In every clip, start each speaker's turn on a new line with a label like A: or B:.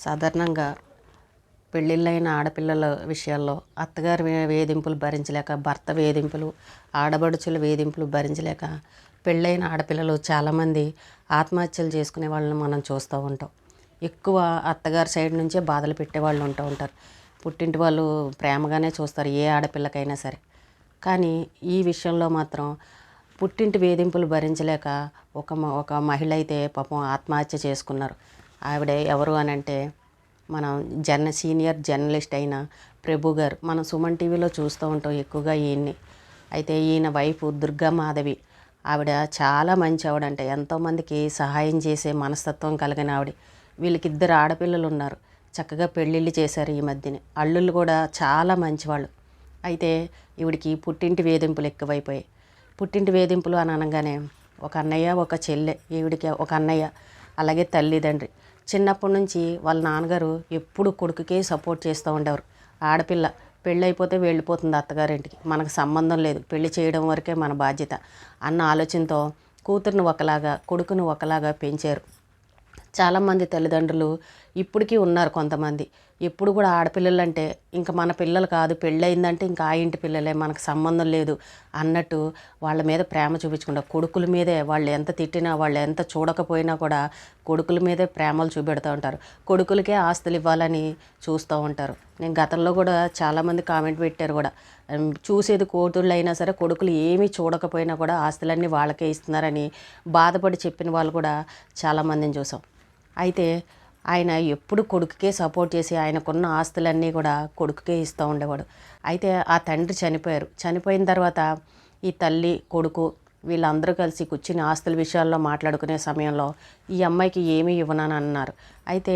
A: సాధారణంగా పెళ్ళిళ్ళైన ఆడపిల్లల విషయాల్లో అత్తగారి వేధింపులు భరించలేక భర్త వేధింపులు ఆడబడుచుల వేధింపులు భరించలేక పెళ్ళైన ఆడపిల్లలు చాలామంది ఆత్మహత్యలు చేసుకునే వాళ్ళని మనం చూస్తూ ఉంటాం. ఎక్కువ అత్తగారి సైడ్ నుంచే బాధలు పెట్టే వాళ్ళు ఉంటూ ఉంటారు. పుట్టింటి వాళ్ళు ప్రేమగానే చూస్తారు ఏ ఆడపిల్లకైనా సరే. కానీ ఈ విషయంలో మాత్రం పుట్టింటి వేధింపులు భరించలేక ఒక మ- ఒక మహిళ అయితే పాపం ఆత్మహత్య చేసుకున్నారు. ఆవిడ ఎవరు అని అంటే మనం జర్న సీనియర్ జర్నలిస్ట్ అయిన ప్రభు గారు. మనం సుమన్ టీవీలో చూస్తూ ఉంటాం ఎక్కువగా ఈయన్ని. అయితే ఈయన వైఫ్ దుర్గా మాధవి. ఆవిడ చాలా మంచి ఆవిడ అంటే ఎంతోమందికి సహాయం చేసే మనస్తత్వం కలిగిన ఆవిడ. వీళ్ళకి ఇద్దరు ఆడపిల్లలు ఉన్నారు. చక్కగా పెళ్ళిళ్ళు చేశారు ఈ మధ్యనే. అల్లుళ్ళు కూడా చాలా మంచివాళ్ళు. అయితే ఈవిడికి పుట్టింటి వేధింపులు ఎక్కువైపోయాయి. పుట్టింటి వేధింపులు అని అనగానే ఒక అన్నయ్య ఒక చెల్లె ఈవిడికి ఒక అన్నయ్య అలాగే తల్లిదండ్రి. చిన్నప్పటి నుంచి వాళ్ళ నాన్నగారు ఎప్పుడు కొడుకుకే సపోర్ట్ చేస్తూ ఉండేవారు. ఆడపిల్ల పెళ్ళి అయిపోతే వెళ్ళిపోతుంది అత్తగారింటికి. మనకు సంబంధం లేదు. పెళ్ళి చేయడం వరకే మన బాధ్యత. అన్న ఆలోచనతో కూతురును ఒకలాగా కొడుకుని ఒకలాగా పెంచారు. చాలామంది తల్లిదండ్రులు ఇప్పటికీ ఉన్నారు కొంతమంది. ఎప్పుడు కూడా ఆడపిల్లలు అంటే ఇంకా మన పిల్లలు కాదు పెళ్ళయిందంటే ఇంకా ఆ ఇంటి పిల్లలే మనకు సంబంధం లేదు అన్నట్టు వాళ్ళ మీద ప్రేమ చూపించకుండా కొడుకుల మీదే వాళ్ళు ఎంత తిట్టినా వాళ్ళు ఎంత చూడకపోయినా కూడా కొడుకుల మీదే ప్రేమలు చూపెడుతూ ఉంటారు. కొడుకులకే ఆస్తులు ఇవ్వాలని చూస్తూ ఉంటారు. నేను గతంలో కూడా చాలామంది కామెంట్ పెట్టారు కూడా. చూసేది కోతుళ్ళు అయినా సరే కొడుకులు ఏమీ చూడకపోయినా కూడా ఆస్తులన్నీ వాళ్ళకే ఇస్తున్నారని బాధపడి చెప్పిన వాళ్ళు కూడా చాలామందిని చూసాం. అయితే ఆయన ఎప్పుడు కొడుకుకే సపోర్ట్ చేసి ఆయనకున్న ఆస్తులన్నీ కూడా కొడుకుకే ఇస్తూ ఉండేవాడు. అయితే ఆ తండ్రి చనిపోయారు. చనిపోయిన తర్వాత ఈ తల్లి కొడుకు వీళ్ళందరూ కలిసి కూర్చుని ఆస్తుల విషయాల్లో మాట్లాడుకునే సమయంలో ఈ అమ్మాయికి ఏమీ ఇవ్వనని అన్నారు. అయితే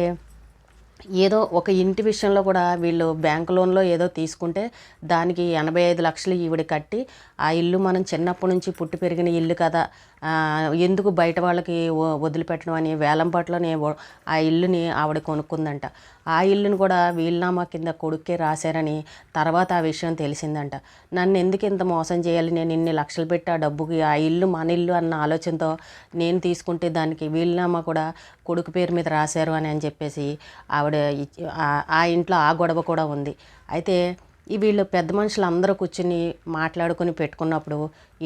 A: ఏదో ఒక ఇంటి విషయంలో కూడా వీళ్ళు బ్యాంక్ లోన్లో ఏదో తీసుకుంటే దానికి ఎనభై ఐదు లక్షలు ఈవిడ కట్టి ఆ ఇల్లు మనం చిన్నప్పటి నుంచి పుట్టి పెరిగిన ఇల్లు కదా ఎందుకు బయట వాళ్ళకి వదిలిపెట్టడం అని వేలంపాట్లోనే ఆ ఇల్లుని ఆవిడ కొనుక్కుందంట. ఆ ఇల్లుని కూడా వీలునామా కింద కొడుక్కే రాశారని తర్వాత ఆ విషయం తెలిసిందంట. నన్ను ఎందుకు ఇంత మోసం చేయాలి? నేను ఇన్ని లక్షలు పెట్టి ఆ డబ్బుకి ఆ ఇల్లు మన ఇల్లు అన్న ఆలోచనతో నేను తీసుకుంటే దానికి వీలునామా కూడా కొడుకు పేరు మీద రాశారు అని అని చెప్పేసి ఆవిడ ఆ- ఇంట్లో ఆ గొడవ కూడా ఉంది. అయితే వీళ్ళు పెద్ద మనుషులు అందరూ కూర్చుని మాట్లాడుకుని పెట్టుకున్నప్పుడు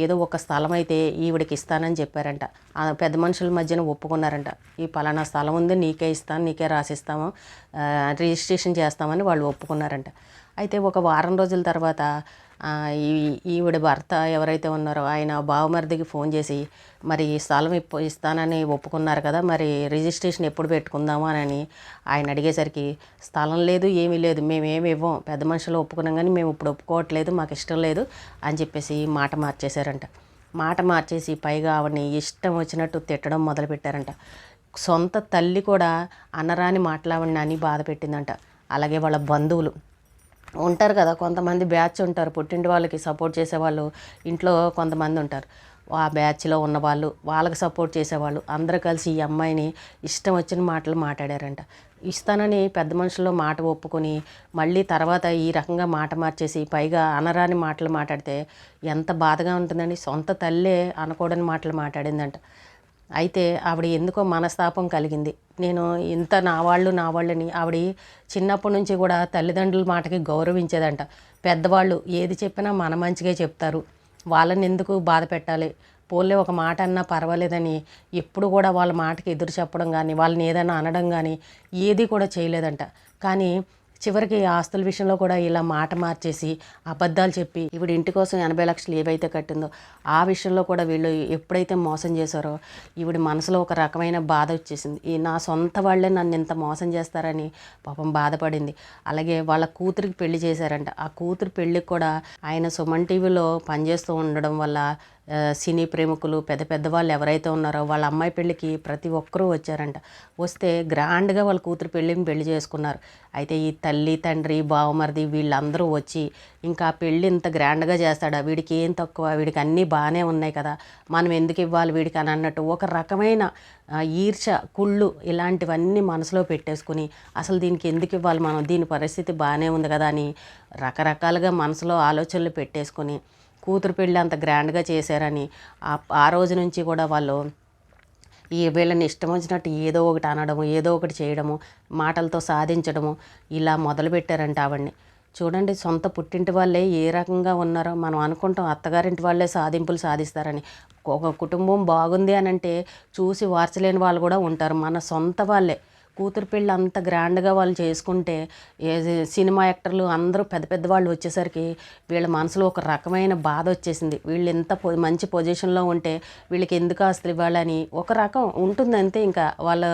A: ఏదో ఒక స్థలం అయితే ఈవిడికి ఇస్తానని చెప్పారంట. ఆ పెద్ద మనుషుల మధ్యన ఒప్పుకున్నారంట. ఈ పలానా స్థలం ఉంది నీకే ఇస్తాను నీకే రాసిస్తాము రిజిస్ట్రేషన్ చేస్తామని వాళ్ళు ఒప్పుకున్నారంట. అయితే ఒక వారం రోజుల తర్వాత ఈవిడ భర్త ఎవరైతే ఉన్నారో ఆయన బావమరిదికి ఫోన్ చేసి మరి ఈ స్థలం ఇప్పు ఇస్తానని ఒప్పుకున్నారు కదా మరి రిజిస్ట్రేషన్ ఎప్పుడు పెట్టుకుందాము అని ఆయన అడిగేసరికి స్థలం లేదు ఏమీ లేదు మేము ఏమి ఇవ్వం పెద్ద మనుషులు ఒప్పుకున్నాం కానీ మేము ఇప్పుడు ఒప్పుకోవట్లేదు మాకు ఇష్టం లేదు అని చెప్పేసి మాట మార్చేశారంట. మాట మార్చేసి పైగా ఆవిడని ఇష్టం వచ్చినట్టు తిట్టడం మొదలుపెట్టారంట. సొంత తల్లి కూడా అనరాని మాట్లాడిన అని బాధ పెట్టిందంట. అలాగే వాళ్ళ బంధువులు ఉంటారు కదా కొంతమంది బ్యాచ్ ఉంటారు. పుట్టింటి వాళ్ళకి సపోర్ట్ చేసేవాళ్ళు ఇంట్లో కొంతమంది ఉంటారు. ఆ బ్యాచ్లో ఉన్న వాళ్ళు వాళ్ళకి సపోర్ట్ చేసేవాళ్ళు. అందరూ కలిసి ఈ అమ్మాయిని ఇష్టం వచ్చిన మాటలు మాట్లాడారంట. ఇస్తానని పెద్ద మనుషుల్లో మాట ఒప్పుకొని మళ్ళీ తర్వాత ఈ రకంగా మాట మార్చేసి పైగా అనరాని మాటలు మాట్లాడితే ఎంత బాధగా ఉంటుందండి. సొంత తల్లే అనకూడని మాటలు మాట్లాడిందంట. అయితే ఆవిడ ఎందుకో మనస్తాపం కలిగింది. నేను ఇంత నా వాళ్ళు నా వాళ్ళని ఆవిడ చిన్నప్పటి నుంచి కూడా తల్లిదండ్రుల మాటకి గౌరవించేదంట. పెద్దవాళ్ళు ఏది చెప్పినా మన మంచిగా చెప్తారు. వాళ్ళని ఎందుకు బాధ పెట్టాలి? పోలే ఒక మాట అన్నా పర్వాలేదని ఎప్పుడు కూడా వాళ్ళ మాటకి ఎదురు చెప్పడం కానీ వాళ్ళని ఏదైనా అనడం కానీ ఏది కూడా చేయలేదంట. కానీ చివరికి ఆస్తుల విషయంలో కూడా ఇలా మాట మార్చేసి అబద్ధాలు చెప్పి ఇప్పుడు ఇంటి కోసం ఎనభై లక్షలు ఏవైతే కట్టిందో ఆ విషయంలో కూడా వీళ్ళు ఎప్పుడైతే మోసం చేశారో ఈవిడ మనసులో ఒక రకమైన బాధ వచ్చేసింది. ఈ నా సొంత వాళ్ళే నన్ను ఇంత మోసం చేస్తారని పాపం బాధపడింది. అలాగే వాళ్ళ కూతురికి పెళ్ళి చేశారంట. ఆ కూతురు పెళ్ళికి కూడా ఆయన సుమన్ టీవీలో పనిచేస్తూ ఉండడం వల్ల సినీ ప్రేమికులు పెద్ద పెద్ద వాళ్ళు ఎవరైతే ఉన్నారో వాళ్ళ అమ్మాయి పెళ్ళికి ప్రతి ఒక్కరూ వచ్చారంట. వస్తే గ్రాండ్గా వాళ్ళ కూతురు పెళ్ళిని పెళ్ళి చేసుకున్నారు. అయితే ఈ తల్లి తండ్రి బావమరిది వీళ్ళందరూ వచ్చి ఇంకా పెళ్ళి ఇంత గ్రాండ్గా చేస్తాడా? వీడికి ఏం తక్కువ? వీడికి అన్నీ బాగానే ఉన్నాయి కదా. మనం ఎందుకు ఇవ్వాలి వీడికి అని అన్నట్టు ఒక రకమైన ఈర్ష కుళ్ళు ఇలాంటివన్నీ మనసులో పెట్టేసుకుని అసలు దీనికి ఎందుకు ఇవ్వాలి మనం? దీని పరిస్థితి బాగానే ఉంది కదా అని రకరకాలుగా మనసులో ఆలోచనలు పెట్టేసుకుని కూతురు పెళ్ళి అంత గ్రాండ్గా చేశారని ఆ- రోజు నుంచి కూడా వాళ్ళు ఈ వీళ్ళని ఇష్టం వచ్చినట్టు ఏదో ఒకటి అనడము ఏదో ఒకటి చేయడము మాటలతో సాధించడము ఇలా మొదలుపెట్టారంట ఆవిడ్ని. చూడండి సొంత పుట్టింటి వాళ్ళే ఏ రకంగా ఉన్నారో మనం అనుకుంటాం అత్తగారింటి వాళ్ళే సాధింపులు సాధిస్తారని. ఒక కుటుంబం బాగుంది అని అంటే చూసి వార్చలేని వాళ్ళు కూడా ఉంటారు మన సొంత వాళ్ళే. కూతురు పెళ్ళి అంత గ్రాండ్గా వాళ్ళు చేసుకుంటే ఏ సినిమా యాక్టర్లు అందరూ పెద్ద పెద్ద వాళ్ళు వచ్చేసరికి వీళ్ళ మనసులో ఒక రకమైన బాధ వచ్చేసింది. వీళ్ళు ఎంత పొ మంచి పొజిషన్లో ఉంటే వీళ్ళకి ఎందుకు ఆస్తులు ఇవ్వాలని ఒక రకం ఉంటుంది అంతే. ఇంకా వాళ్ళ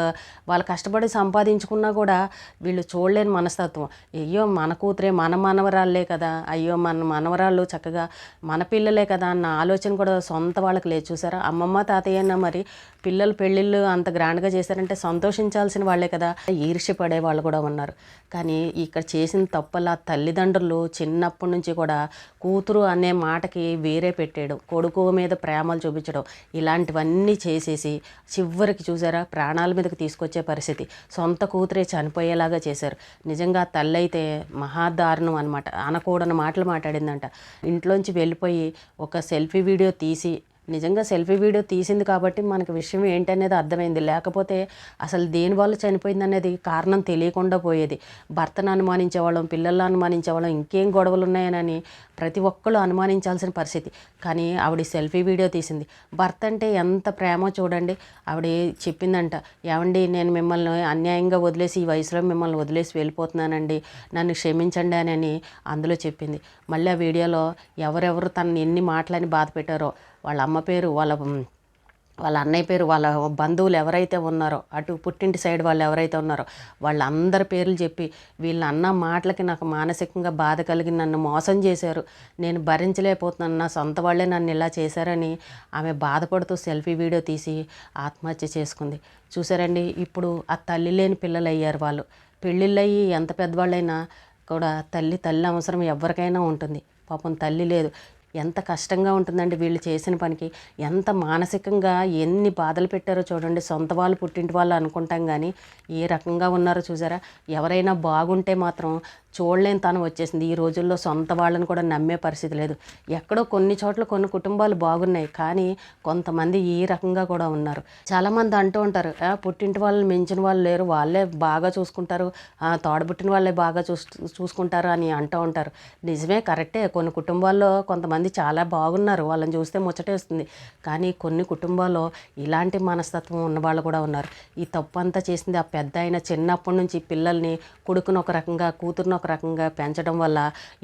A: వాళ్ళు కష్టపడి సంపాదించుకున్నా కూడా వీళ్ళు చూడలేని మనస్తత్వం. అయ్యో మన కూతురే మన మనవరాళ్ళే కదా అయ్యో మన మనవరాళ్ళు చక్కగా మన పిల్లలే కదా అన్న ఆలోచన కూడా సొంత వాళ్ళకి లేదు. చూసారా? అమ్మమ్మ తాతయ్యన్న మరి పిల్లలు పెళ్ళిళ్ళు అంత గ్రాండ్గా చేశారంటే సంతోషించాల్సిన వాళ్ళే కదా ఈర్ష్యపడే వాళ్ళు కూడా ఉన్నారు. కానీ ఇక్కడ చేసిన తప్పలా తల్లిదండ్రులు చిన్నప్పటి నుంచి కూడా కూతురు అనే మాటకి వేరే పెట్టేయడం కొడుకు మీద ప్రేమలు చూపించడం ఇలాంటివన్నీ చేసేసి చివరికి చూసారా ప్రాణాల మీదకి తీసుకొచ్చే పరిస్థితి. సొంత కూతురే చనిపోయేలాగా చేశారు. నిజంగా తల్లి అయితే మహాదారుణం అనమాట అనకూడని మాటలు మాట్లాడిందంట. ఇంట్లోంచి వెళ్ళిపోయి ఒక సెల్ఫీ వీడియో తీసి నిజంగా సెల్ఫీ వీడియో తీసింది కాబట్టి మనకు విషయం ఏంటనేది అర్థమైంది. లేకపోతే అసలు దేని వల్ల చనిపోయింది అనేది కారణం తెలియకుండా పోయేది. భర్తను అనుమానించేవాళ్ళం పిల్లలను అనుమానించేవాళ్ళం ఇంకేం గొడవలు ఉన్నాయనని ప్రతి ఒక్కళ్ళు అనుమానించాల్సిన పరిస్థితి. కానీ ఆవిడ సెల్ఫీ వీడియో తీసింది. భర్త అంటే ఎంత ప్రేమో చూడండి. ఆవిడ చెప్పిందంట ఏమండి నేను మిమ్మల్ని అన్యాయంగా వదిలేసి ఈ వయసులో మిమ్మల్ని వదిలేసి వెళ్ళిపోతున్నానండి. నన్ను క్షమించండి అని అందులో చెప్పింది. మళ్ళీ ఆ వీడియోలో ఎవరెవరు తనని ఎన్ని మాటలని బాధ పెట్టారో వాళ్ళ అమ్మ పేరు వాళ్ళ వాళ్ళ అన్నయ్య పేరు వాళ్ళ బంధువులు ఎవరైతే ఉన్నారో అటు పుట్టింటి సైడ్ వాళ్ళు ఎవరైతే ఉన్నారో వాళ్ళందరి పేర్లు చెప్పి వీళ్ళ అన్న మాటలకి నాకు మానసికంగా బాధ కలిగి నన్ను మోసం చేశారు. నేను భరించలేకపోతున్నాను. నా సొంత వాళ్ళే నన్ను ఇలా చేశారని ఆమె బాధపడుతూ సెల్ఫీ వీడియో తీసి ఆత్మహత్య చేసుకుంది. చూసారండి ఇప్పుడు ఆ తల్లి లేని పిల్లలు అయ్యారు వాళ్ళు. పెళ్ళిళ్ళయ్యి ఎంత పెద్దవాళ్ళైనా కూడా తల్లి తల్లి అవసరం ఎవరికైనా ఉంటుంది. పాపం తల్లి లేదు. ఎంత కష్టంగా ఉంటుందండి వీళ్ళు చేసిన పనికి. ఎంత మానసికంగా ఎన్ని బాధలు పెట్టారో చూడండి. సొంత వాళ్ళు పుట్టింటి వాళ్ళు అనుకుంటాం కానీ ఏ రకంగా ఉన్నారో చూసారా? ఎవరైనా బాగుంటే మాత్రం చూడలేని తనం వచ్చేసింది. ఈ రోజుల్లో సొంత వాళ్ళని కూడా నమ్మే పరిస్థితి లేదు. ఎక్కడో కొన్ని చోట్ల కొన్ని కుటుంబాలు బాగున్నాయి. కానీ కొంతమంది ఈ రకంగా కూడా ఉన్నారు. చాలామంది అంటూ ఉంటారు పుట్టింటి వాళ్ళని మించిన వాళ్ళు లేరు. వాళ్ళే బాగా చూసుకుంటారు. తోడబుట్టిన వాళ్ళే బాగా చూసు చూసుకుంటారు అని అంటూ ఉంటారు. నిజమే కరెక్టే. కొన్ని కుటుంబాల్లో కొంతమంది చాలా బాగున్నారు. వాళ్ళని చూస్తే ముచ్చటేస్తుంది. కానీ కొన్ని కుటుంబాల్లో ఇలాంటి మనస్తత్వం ఉన్న వాళ్ళు కూడా ఉన్నారు. ఈ తప్పు అంతా చేసింది ఆ పెద్ద ఆయన చిన్నప్పటి నుంచి పిల్లల్ని కొడుకును ఒక రకంగా కూతురును ఒక ఒక రకంగా పెంచడం వల్ల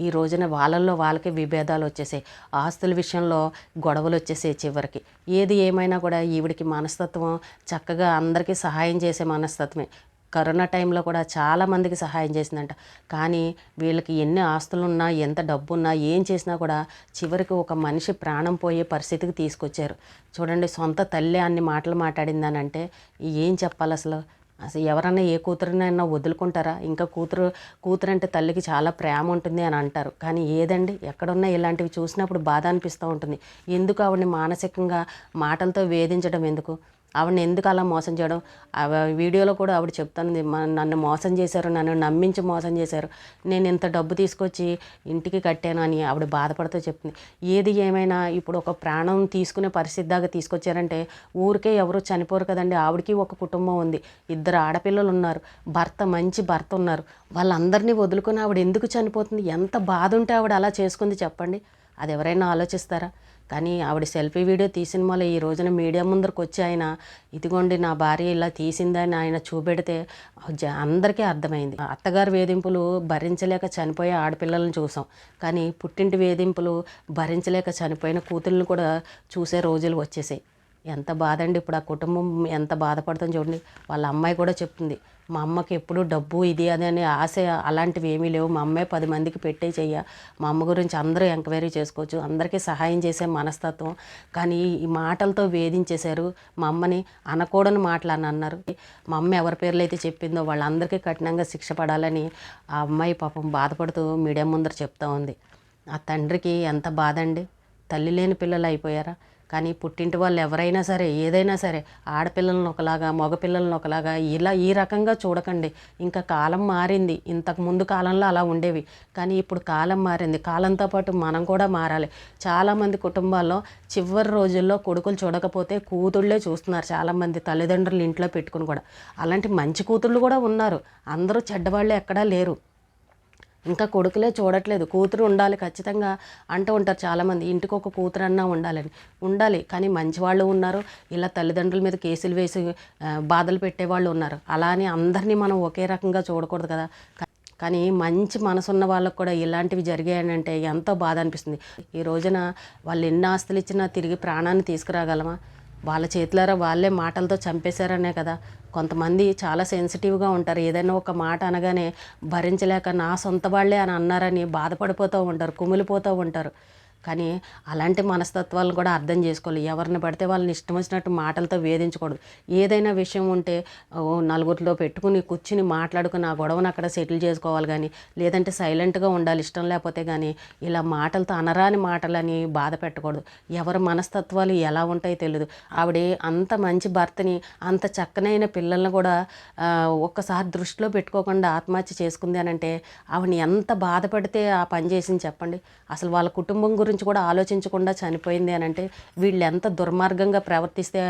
A: ఈ రోజున వాళ్ళల్లో వాళ్ళకి విభేదాలు వచ్చేసాయి. ఆస్తుల విషయంలో గొడవలు వచ్చేసాయి చివరికి. ఏది ఏమైనా కూడా ఈవిడికి మనస్తత్వం చక్కగా అందరికీ సహాయం చేసే మనస్తత్వమే. కరోనా టైంలో కూడా చాలా మందికి సహాయం చేసిందంట. కానీ వీళ్ళకి ఎన్ని ఆస్తులున్నా ఎంత డబ్బు ఉన్నా ఏం చేసినా కూడా చివరికి ఒక మనిషి ప్రాణం పోయే పరిస్థితికి తీసుకొచ్చారు. చూడండి సొంత తల్లి అన్ని మాటలు మాట్లాడిందనంటే ఏం చెప్పాలి అసలు అసలు ఎవరన్నా ఏ కూతురునైనా వదులుకుంటారా? ఇంకా కూతురు కూతురు అంటే తల్లికి చాలా ప్రేమ ఉంటుంది అని అంటారు. కానీ ఏదండి? ఎక్కడున్నా ఇలాంటివి చూసినప్పుడు బాధ అనిపిస్తూ ఉంటుంది. ఎందుకు ఆవిడని మానసికంగా మాటలతో వేధించడం ఎందుకు? ఆవిడని ఎందుకు అలా మోసం చేయడం? ఆ వీడియోలో కూడా ఆవిడ చెప్తాను నన్ను మోసం చేశారు నన్ను నమ్మించి మోసం చేశారు. నేను ఇంత డబ్బు తీసుకొచ్చి ఇంటికి కట్టాను అని ఆవిడ బాధపడుతూ చెప్తుంది ఏది ఏమైనా ఇప్పుడు ఒక ప్రాణం తీసుకునే పరిస్థితి దాకా తీసుకొచ్చారంటే ఊరికే ఎవరు చనిపోరు కదండి. ఆవిడకి ఒక కుటుంబం ఉంది. ఇద్దరు ఆడపిల్లలు ఉన్నారు. భర్త మంచి భర్త ఉన్నారు. వాళ్ళందరినీ వదులుకొని ఆవిడ ఎందుకు చనిపోతుంది? ఎంత బాధ ఉంటే ఆవిడ అలా చేసుకుంది చెప్పండి. అది ఎవరైనా ఆలోచిస్తారా? కానీ ఆవిడ సెల్ఫీ వీడియో తీసిన వల్ల ఈ రోజున మీడియా ముందరకు వచ్చి ఆయన ఇదిగోండి నా భార్య ఇలా తీసిందని ఆయన చూపెడితే జ- అందరికీ అర్థమైంది. అత్తగారు వేధింపులు భరించలేక చనిపోయే ఆడపిల్లలను చూసాం. కానీ పుట్టింటి వేధింపులు భరించలేక చనిపోయిన కూతుళ్ళని కూడా చూసే రోజులు వచ్చేసాయి. ఎంత బాధ అండి ఇప్పుడు ఆ కుటుంబం ఎంత బాధపడుతుందో చూడండి. వాళ్ళ అమ్మాయి కూడా చెప్తుంది మా అమ్మకి ఎప్పుడు డబ్బు ఇది అది అని ఆశ అలాంటివి ఏమీ లేవు. మా అమ్మాయి పది మందికి పెట్టే చెయ్య. మా అమ్మ గురించి అందరూ ఎంక్వైరీ చేసుకోవచ్చు. అందరికీ సహాయం చేసే మనస్తత్వం. కానీ ఈ మాటలతో వేధించేశారు మా అమ్మని అనకూడని మాటలు అని అన్నారు. మా అమ్మ ఎవరి పేర్లు అయితే చెప్పిందో వాళ్ళందరికీ కఠినంగా శిక్ష పడాలని ఆ అమ్మాయి పాపం బాధపడుతూ మీడియా ముందర చెప్తా ఉంది. ఆ తండ్రికి ఎంత బాధ అండి తల్లి లేని పిల్లలు అయిపోయారా? కానీ పుట్టింటి వాళ్ళు ఎవరైనా సరే ఏదైనా సరే ఆడపిల్లలను ఒకలాగా మగపిల్లలను ఒకలాగా ఇలా ఈ రకంగా చూడకండి. ఇంకా కాలం మారింది. ఇంతకు ముందు కాలంలో అలా ఉండేవి. కానీ ఇప్పుడు కాలం మారింది. కాలంతో పాటు మనం కూడా మారాలి. చాలామంది కుటుంబాల్లో చివరి రోజుల్లో కొడుకులు చూడకపోతే కూతుళ్ళే చూస్తున్నారు చాలామంది తల్లిదండ్రులు ఇంట్లో పెట్టుకుని కూడా. అలాంటి మంచి కూతుళ్ళు కూడా ఉన్నారు. అందరూ చెడ్డవాళ్ళే ఎక్కడా లేరు. ఇంకా కొడుకులే చూడట్లేదు. కూతురు ఉండాలి ఖచ్చితంగా అంటూ ఉంటారు చాలామంది. ఇంటికి ఒక కూతురు అన్నా ఉండాలని. ఉండాలి కానీ మంచి వాళ్ళు ఉన్నారు. ఇలా తల్లిదండ్రుల మీద కేసులు వేసి బాధలు పెట్టేవాళ్ళు ఉన్నారు. అలా అని అందరినీ మనం ఒకే రకంగా చూడకూడదు కదా. కానీ మంచి మనసున్న వాళ్ళకు కూడా ఇలాంటివి జరిగాయనంటే ఎంతో బాధ అనిపిస్తుంది. ఈ రోజున వాళ్ళు ఎన్ని ఆస్తులు ఇచ్చినా తిరిగి ప్రాణాన్ని తీసుకురాగలమా? వాళ్ళ చేతులారా వాళ్ళే మాటలతో చంపేశారనే కదా. కొంతమంది చాలా సెన్సిటివ్గా ఉంటారు. ఏదైనా ఒక మాట అనగానే భరించలేక నా సొంత వాళ్ళే అని అన్నారని బాధపడిపోతూ ఉంటారు కుమిలిపోతూ ఉంటారు. కానీ అలాంటి మనస్తత్వాలను కూడా అర్థం చేసుకోవాలి. ఎవరిని పడితే వాళ్ళని ఇష్టం వచ్చినట్టు మాటలతో వేధించకూడదు. ఏదైనా విషయం ఉంటే ఓ నలుగురిలో పెట్టుకుని కూర్చుని మాట్లాడుకుని ఆ గొడవను అక్కడ సెటిల్ చేసుకోవాలి కానీ లేదంటే సైలెంట్గా ఉండాలి ఇష్టం లేకపోతే కానీ ఇలా మాటలతో అనరాని మాటలని బాధ పెట్టకూడదు. ఎవరి మనస్తత్వాలు ఎలా ఉంటాయో తెలియదు ఆవిడ అంత మంచి భర్తని అంత చక్కనైన పిల్లల్ని కూడా ఒక్కసారి దృష్టిలో పెట్టుకోకుండా ఆత్మహత్య చేసుకుంది అని అంటే ఆవిడని ఎంత బాధపడితే ఆ పని చేసింది చెప్పండి. అసలు వాళ్ళ కుటుంబం గురించి గురించి కూడా ఆలోచించకుండా చనిపోయింది అని అంటే వీళ్ళు ఎంత దుర్మార్గంగా ప్రవర్తిస్తే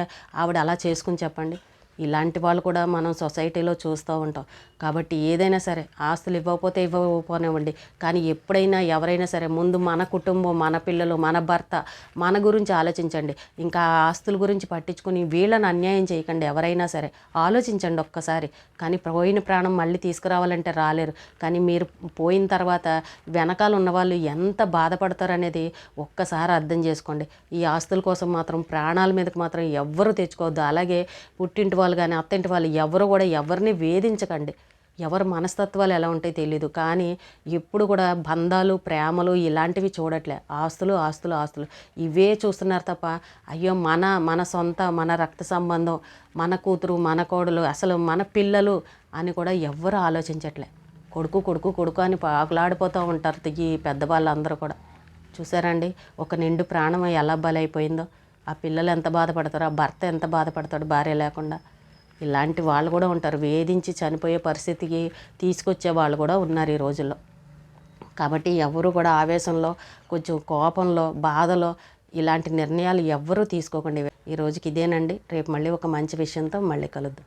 A: ఆవిడ అలా చేసుకుని చెప్పండి. ఇలాంటి వాళ్ళు కూడా మనం సొసైటీలో చూస్తూ ఉంటాం. కాబట్టి ఏదైనా సరే ఆస్తులు ఇవ్వకపోతే ఇవ్వకపోనివ్వండి. కానీ ఎప్పుడైనా ఎవరైనా సరే ముందు మన కుటుంబం మన పిల్లలు మన భర్త మన గురించి ఆలోచించండి. ఇంకా ఆ ఆస్తుల గురించి పట్టించుకుని వీళ్ళని అన్యాయం చేయకండి. ఎవరైనా సరే ఆలోచించండి ఒక్కసారి. కానీ పోయిన ప్రాణం మళ్ళీ తీసుకురావాలంటే రాలేరు. కానీ మీరు పోయిన తర్వాత వెనకాల ఉన్న వాళ్ళు ఎంత బాధపడతారు అనేది ఒక్కసారి అర్థం చేసుకోండి. ఈ ఆస్తుల కోసం మాత్రం ప్రాణాల మీదకి మాత్రం ఎవ్వరూ తెచ్చుకోవద్దు. అలాగే పుట్టింటి వాళ్ళు కానీ అత్తింటి వాళ్ళు ఎవరు కూడా ఎవరిని వేధించకండి. ఎవరి మనస్తత్వాలు ఎలా ఉంటాయో తెలియదు కానీ ఎప్పుడు కూడా బంధాలు ప్రేమలు ఇలాంటివి చూడట్లే. ఆస్తులు ఆస్తులు ఆస్తులు. ఇవే చూస్తున్నారు తప్ప అయ్యో మన మన సొంత మన రక్త సంబంధం మన కూతురు మన కోడలు అసలు మన పిల్లలు అని కూడా ఎవ్వరు ఆలోచించట్లే. కొడుకు కొడుకు కొడుకు అని పాకులాడిపోతూ ఉంటారు ఈ పెద్దవాళ్ళందరూ కూడా. చూసారండి? ఒక నిండు ప్రాణం ఎలా బలైపోయిందో. ఆ పిల్లలు ఎంత బాధపడతారో ఆ భర్త ఎంత బాధపడతాడు భార్య లేకుండా. ఇలాంటి వాళ్ళు కూడా ఉంటారు. వేధించి చనిపోయే పరిస్థితికి తీసుకొచ్చే వాళ్ళు కూడా ఉన్నారు ఈ రోజుల్లో. కాబట్టి ఎవరు కూడా ఆవేశంలో కొంచెం కోపంలో బాధలో ఇలాంటి నిర్ణయాలు ఎవ్వరూ తీసుకోకండి ఈ రోజుకి ఇదేనండి. రేపు మళ్ళీ ఒక మంచి విషయంతో మళ్ళీ కలుద్దాం.